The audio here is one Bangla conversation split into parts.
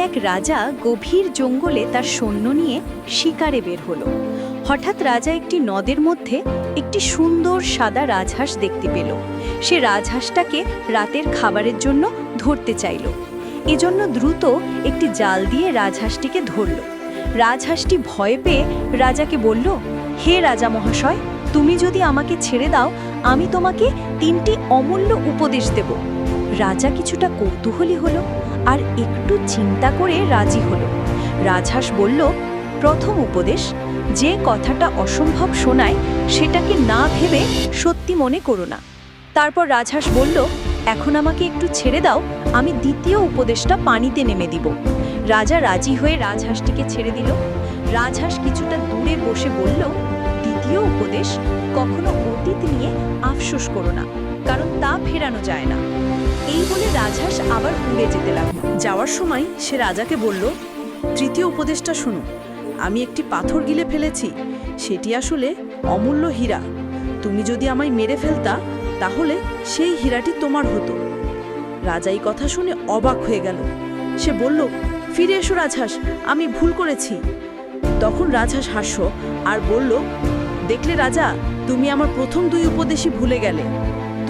এক রাজা গভীর জঙ্গলে তার সৈন্য নিয়ে শিকারে বের হলো। হঠাৎ রাজা একটি নদের মধ্যে একটি সুন্দর সাদা রাজহাঁস দেখতে পেল। সে রাজহাঁসটাকে রাতের খাবারের জন্য ধরতে চাইল। এজন্য দ্রুত একটি জাল দিয়ে রাজহাঁসটিকে ধরল। রাজহাঁসটি ভয় পেয়ে রাজাকে বলল, হে রাজা মহাশয়, তুমি যদি আমাকে ছেড়ে দাও, আমি তোমাকে তিনটি অমূল্য উপদেশ দেব। রাজা কিছুটা কৌতূহলী হলো। আর একটু চিন্তা করে রাজি হলো। রাজহাঁস বলল, প্রথম উপদেশ, যে কথাটা অসম্ভব শোনায় সেটাকে না ভেবে সত্যি মনে করো না। তারপর রাজহাঁস বলল, এখন আমাকে একটু ছেড়ে দাও, আমি দ্বিতীয় উপদেশটা পানিতে নেমে দিব। রাজা রাজি হয়ে রাজহাঁসটিকে ছেড়ে দিল। রাজহাঁস কিছুটা দূরে বসে বলল, দ্বিতীয় উপদেশ কখনো অতীত নিয়ে আফসোস করো না, কারণ তা ফেরানো যায় না। এই বলে রাজহাঁস আবার উড়ে যেতে লাগল। যাওয়ার সময় সে রাজাকে বলল, তৃতীয় উপদেশটা শুনো। আমি একটি পাথর গিলে ফেলেছি। সেটি আসলে অমূল্য হীরা। তুমি যদি আমায় মেরে ফেলতা, তাহলে সেই হীরাটি তোমার হতো। রাজা এই কথা শুনে অবাক হয়ে গেল। সে বলল, ফিরে এসো রাজহাঁস, আমি ভুল করেছি। তখন রাজহাঁস হাস্য আর বলল, দেখলে রাজা, তুমি আমার প্রথম দুই উপদেশই ভুলে গেলে।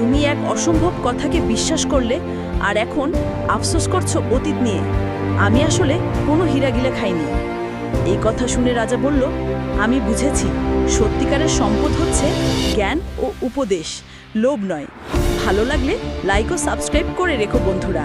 তুমি এক অসম্ভব কথাকে বিশ্বাস করলে আর এখন আফসোস করছ অতীত নিয়ে। আমি আসলে কোনো হীরাগিলা খাইনি। এই কথা শুনে রাজা বলল, আমি বুঝেছি, সত্যিকারের সম্পদ হচ্ছে জ্ঞান ও উপদেশ, লোভ নয়। ভালো লাগলে লাইক ও সাবস্ক্রাইব করে রেখো বন্ধুরা।